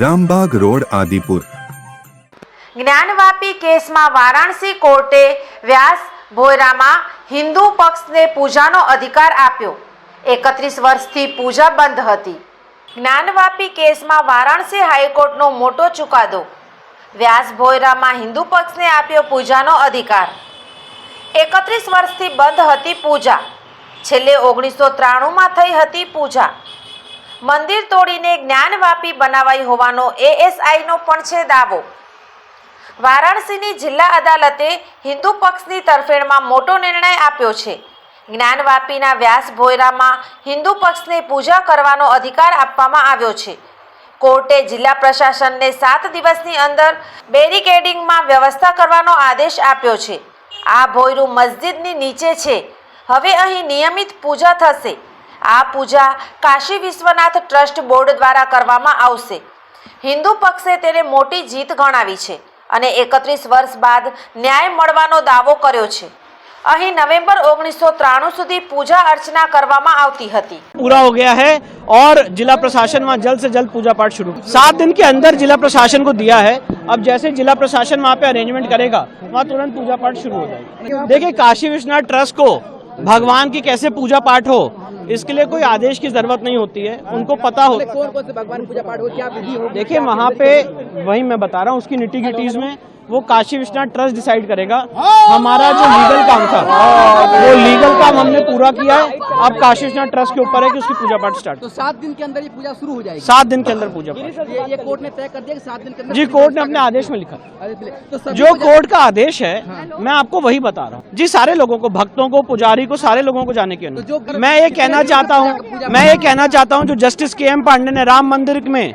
Rambagh road, Adipur. Gyanvapi કેસમાં વારાણસી કોર્ટે વ્યાસ ભોયરામાં હિન્દુ પક્ષને પૂજાનો અધિકાર આપ્યો. એકત્રીસ વર્ષથી પૂજા બંધ હતી. જ્ઞાનવાપી કેસમાં વારાણસી હાઈકોર્ટનો મોટો ચુકાદો. વ્યાસ ભોયરામાં હિન્દુ પક્ષને આપ્યો પૂજાનો અધિકાર. એકત્રીસ વર્ષથી બંધ હતી પૂજા. છેલ્લે ઓગણીસો ત્રાણુંમાં થઈ હતી પૂજા. મંદિર તોડીને જ્ઞાનવાપી બનાવાઈ હોવાનો એએસઆઈનો પણ છે દાવો. વારાણસીની જિલ્લા અદાલતે હિન્દુ પક્ષની તરફેણમાં મોટો નિર્ણય આપ્યો છે. જ્ઞાનવાપીના વ્યાસ ભોયરામાં હિન્દુ પક્ષને પૂજા કરવાનો અધિકાર આપવામાં આવ્યો છે. કોર્ટે જિલ્લા પ્રશાસનને સાત દિવસની અંદર બેરિકેડિંગમાં વ્યવસ્થા કરવાનો આદેશ આપ્યો છે. આ ભોયરું મસ્જિદની નીચે છે. હવે અહીં નિયમિત પૂજા થશે. આ પૂજા કાશી વિશ્વનાથ ટ્રસ્ટ બોર્ડ દ્વારા કરવામાં આવશે હિન્દુ પક્ષે તેને મોટી જીત ગણાવી છે અને એકત્રીસ વર્ષ બાદ ન્યાય મળવાનો દાવો કર્યો છે અહીં નવેમ્બર ઓગણીસો ત્રાણું સુધી પૂજા અર્ચના કરવામાં આવતી હતી पूरा हो गया है और जिला प्रशासन वहाँ जल्द से जल्द पूजा पाठ शुरू सात दिन के अंदर जिला प्रशासन को दिया है अब जैसे जिला प्रशासन वहाँ पे अरेंजमेंट करेगा वहाँ तुरंत पूजा पाठ शुरू हो जाएगी देखिए काशी विश्वनाथ ट्रस्ट को भगवान की कैसे पूजा पाठ हो इसके लिए कोई आदेश की ज़रूरत नहीं होती है उनको पता हो कौन कौन से भगवान पूजा पाठ हो क्या विधि हो देखिए वहाँ पे वही मैं बता रहा हूँ उसकी निटी गिटीज में वो काशी विश्वनाथ ट्रस्ट डिसाइड करेगा। हमारा जो लीगल काम था। काम हमने पूरा किया है। अब काशी ट्रस्ट के ऊपर है कि उसकी पूजा पाठ स्टार्ट तो सात दिन के अंदर ये पूजा शुरू हो जाएगी। सात दिन के अंदर पूजा पाठ। ये ये कोर्ट ने तय कर दिया कि सात दिन के अंदर जी कोर्ट ने अपने आदेश में लिखा। तो जो कोर्ट का आदेश है मैं आपको वही बता रहा हूँ। जी सारे लोगों को भक्तों को पुजारी को सारे लोगों को जाने की तो अनुमति मैं ये कहना चाहता हूँ मैं ये कहना चाहता हूँ जो जस्टिस के एम पांडे ने राम मंदिर में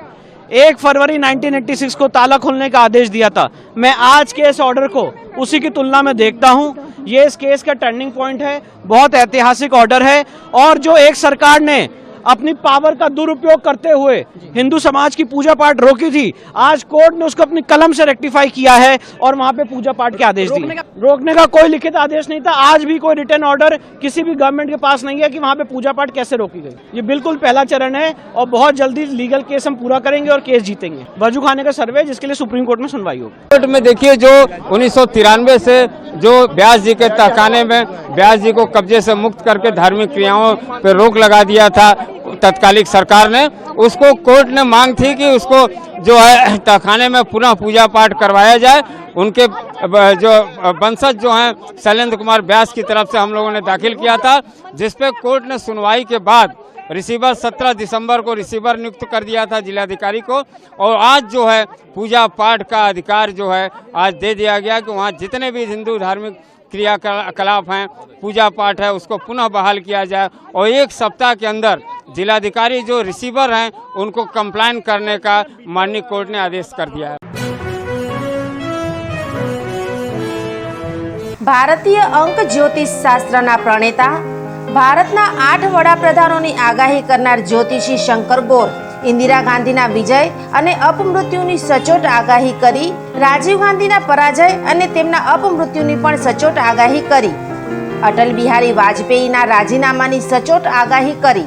एक फरवरी 1986 को ताला खोलने का आदेश दिया था मैं आज के इस ऑर्डर को उसी की तुलना में देखता हूँ। ये इस केस का टर्निंग पॉइंट है बहुत ऐतिहासिक ऑर्डर है और जो एक सरकार ने अपनी पावर का दुरुपयोग करते हुए हिंदू समाज की पूजा पाठ रोकी थी। आज कोर्ट ने उसको अपनी कलम से रेक्टिफाई किया है और वहाँ पे पूजा पाठ के आदेश दिए। रोकने का कोई लिखित आदेश नहीं था। आज भी कोई रिटर्न ऑर्डर किसी भी गवर्नमेंट के पास नहीं है कि वहाँ पे पूजा पाठ कैसे रोकी गई। ये बिल्कुल पहला चरण है और बहुत जल्दी लीगल केस हम पूरा करेंगे और केस जीतेंगे। वज़ू खाने का सर्वे जिसके लिए सुप्रीम कोर्ट में सुनवाई होगी। कोर्ट में देखिए जो उन्नीस से जो ब्यास जी के तहखाने में व्यास जी को कब्जे से मुक्त करके धार्मिक क्रियाओं पर रोक लगा दिया था तत्कालिक सरकार ने, उसको कोर्ट ने मांग थी कि उसको जो है, तहखाने में पुनः पूजा पाठ करवाया जाए। उनके जो वंशज जो हैं, शैलेंद्र कुमार व्यास की तरफ़ से हम लोगों ने दाखिल किया था जिसपे कोर्ट ने सुनवाई के बाद रिसीवर 17 दिसंबर को रिसीवर नियुक्त कर दिया था जिलाधिकारी को, और आज जो है पूजा पाठ का अधिकार जो है, आज दे दिया गया कि वहाँ जितने भी हिंदू धार्मिक क्रियाकलाप हैं पूजा पाठ है, उसको पुनः बहाल किया जाए, और एक सप्ताह के अंदर जिलाधिकारी जो रिसीवर हैं उनको कंप्लाइन करने का माननीय कोर्ट ने आदेश कर दिया है ભારતીય અંક જ્યોતિષ શાસ્ત્રના પ્રણેતા ભારતના આઠ વડાપ્રધાનોની આગાહી કરનાર જ્યોતિષી શંકર ગોર ઇન્દિરા ગાંધીના વિજય અને અપમૃત્યુની સચોટ આગાહી કરી રાજીવ ગાંધીના પરાજય અને તેમના અપમૃત્યુની પણ સચોટ આગાહી કરી અટલ બિહારી વાજપેયીના રાજીનામાની સચોટ આગાહી કરી